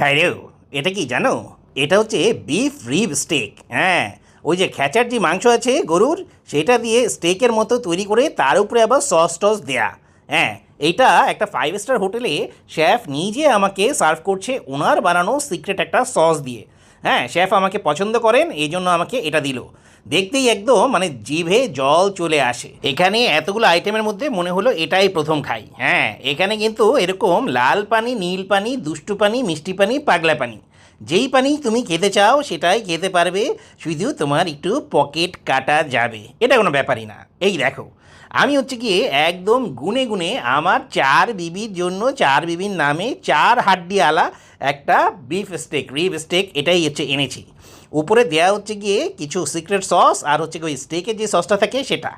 হ্যাঁ এটা কি জানো? এটা হচ্ছে বিফ রিব স্টেক হ্যাঁ। ওই যে খ্যাচার যে মাংস আছে গরুর, সেটা দিয়ে স্টেকের মতো তৈরি করে তার উপরে আবার সস টস দেয়া। হ্যাঁ এইটা একটা ফাইভ স্টার হোটেলে শেফ নিজে আমাকে সার্ভ করছে, ওনার বানানো সিক্রেট একটা সস দিয়ে। হ্যাঁ শেফ আমাকে পছন্দ করেন এই জন্য আমাকে এটা দিল। দেখতেই একদম মানে জিভে জল চলে আসে। এখানে এতগুলো আইটেমের মধ্যে মনে হলো এটাই প্রথম খাই। হ্যাঁ এখানে কিন্তু এরকম লাল পানি, নীল পানি, দুষ্টু পানি, মিষ্টি পানি, পাগলা পানি। যেই পানি তুমি খেতে চাও, সেটাই খেতে পারবে। শুধু তোমার একটু পকেট কাটা যাবে। এটা কোনো ব্যাপারই না। এই দেখো, আমি হচ্ছে গিয়ে একদম গুনে গুনে আমার চার বিবির জন্য, চার বিবির নামে চার হাড্ডিওয়ালা একটা বিফ স্টেক রিব স্টেক এটাই হচ্ছে এনেছি। উপরে দেয়া হচ্ছে গিয়ে কিছু সিক্রেট সস আর হচ্ছে ওই স্টেকের যে সসটা থাকে সেটা।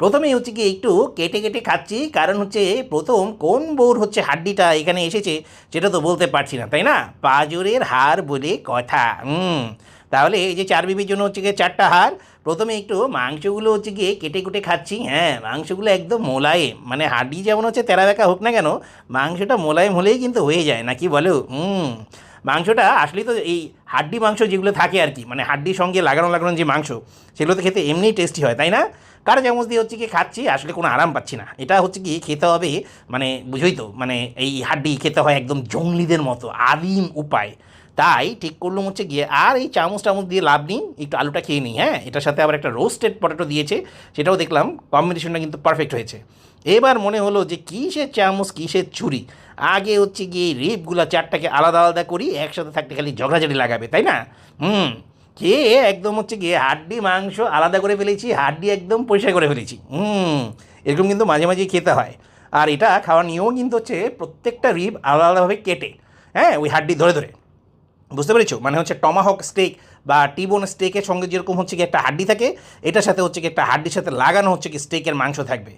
প্রথমেই হচ্ছে কি একটু কেটে কেটে খাচ্ছি, কারণ হচ্ছে প্রথম কোন বউর হচ্ছে হাড্ডিটা এখানে এসেছে সেটা তো বলতে পারছি না, তাই না? পাজরের হার বলে কথা, হুম। তাহলে এই যে চার বিবির জন্য হচ্ছে গিয়ে চারটা হার প্রথমে একটু মাংসগুলো হচ্ছে গিয়ে কেটে কুটে খাচ্ছি হ্যাঁ মাংসগুলো একদম মোলায়েম মানে হাড্ডি যেমন হচ্ছে তেরা বেঁকা হোক না কেন, মাংসটা মোলায়েম হলেই কিন্তু হয়ে যায়, নাকি বলো? হুম। মাংসটা আসলেই তো এই হাড্ডি মাংস যেগুলো থাকে আর কি মানে হাড্ডির সঙ্গে লাগানো লাগানো যে মাংস, সেগুলো তো খেতে এমনিই টেস্টি হয়, তাই না? কার চামচ দিয়ে হচ্ছে কি খাচ্ছি, আসলে কোনো আরাম পাচ্ছি না। এটা হচ্ছে কি খেতে হবে মানে বুঝোই তো মানে এই হাড্ডি খেতে হয় একদম জঙ্গলিদের মতো, আদিম উপায়। তাই ঠিক করলাম হচ্ছে গিয়ে আর এই চামচ টামচ দিয়ে লাভ নেই, একটু আলুটা খেয়ে নিই হ্যাঁ? এটার সাথে আবার একটা রোস্টেড পটেটো দিয়েছে, সেটাও দেখলাম কম্বিনেশনটা কিন্তু পারফেক্ট হয়েছে। এবার মনে হলো যে কিসের চামচ, কিসের ছুরি? আগে হচ্ছে গিয়ে এই রিপগুলো চারটাকে আলাদা আলাদা করি, একসাথে থাকতে খালি ঝগড়াঝাড়ি লাগাবে, তাই না? হুম কে একদম হচ্ছে গিয়ে হাড্ডি, মাংস আলাদা করে ফেলেছি, হাড্ডি একদম পরিষ্কার করে ফেলেছি, হুম, এরকম কিন্তু মাঝে মাঝে খেতে হয়। আর এটা খাওয়ার নিয়েও কিন্তু হচ্ছে প্রত্যেকটা রিব আলাদা আলাদাভাবে কেটে হ্যাঁ? ওই হাড্ডি ধরে ধরে। বুঝতে পেরেছ? মানে হচ্ছে টমাহক স্টেক বা টিবোন স্টেকের সঙ্গে যেরকম হচ্ছে কি একটা হাড্ডি থাকে, এটার সাথে হচ্ছে কি একটা হাড্ডির সাথে লাগানো হচ্ছে কি স্টেকের মাংস থাকবে।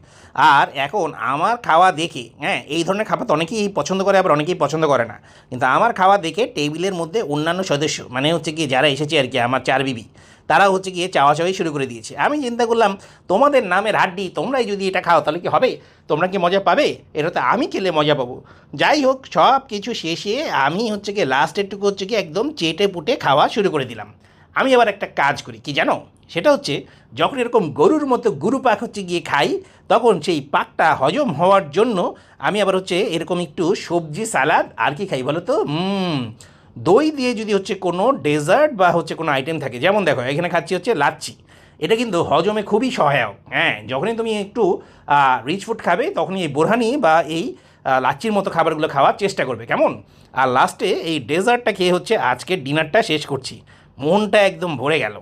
আর এখন আমার খাওয়া দেখে হ্যাঁ এই ধরনের খাবার তো অনেকেই পছন্দ করে, আবার অনেকেই পছন্দ করে না। কিন্তু আমার খাওয়া দেখে টেবিলের মধ্যে অন্যান্য সদস্য মানে হচ্ছে কি যারা এসেছে আর কি, আমার চার বিবি, তারা হচ্ছে গিয়ে চাওয়া চাওয়াই শুরু করে দিয়েছে। আমি চিন্তা করলাম, তোমাদের নামের হাড্ডি, তোমরাই যদি এটা খাও, তাহলে কি হবে? তোমরা কি মজা পাবে? এটা তো আমি খেলে মজা পাবো। যাই হোক সব কিছু শেষে আমি হচ্ছে গিয়ে লাস্টেরটুকু হচ্ছে কি একদম চেটে পুটে খাওয়া শুরু করে দিলাম। আমি আবার একটা কাজ করি, কি জানো? সেটা হচ্ছে, যখন এরকম গরুর মতো গুরু পাক হচ্ছে গিয়ে খাই, তখন সেই পাকটা হজম হওয়ার জন্য আমি আবার হচ্ছে এরকম একটু সবজি, সালাদ, আর কি খাই বলো তো? দই দিয়ে যদি হচ্ছে কোনো ডেজার্ট বা হচ্ছে কোনো আইটেম থাকে, যেমন দেখো, এখানে খাচ্ছি হচ্ছে লাচ্ছি। এটা কিন্তু হজমে খুবই সহায়ক। হ্যাঁ যখনই তুমি একটু রিচ ফুড খাবে, তখনই এই বোরহানি বা এই লাচ্ছির মতো খাবারগুলো খাওয়ার চেষ্টা করবে। কেমন? আর লাস্টে এই ডেজার্টটা খেয়ে হচ্ছে আজকের ডিনারটা শেষ করছি। মনটা একদম ভরে গেল।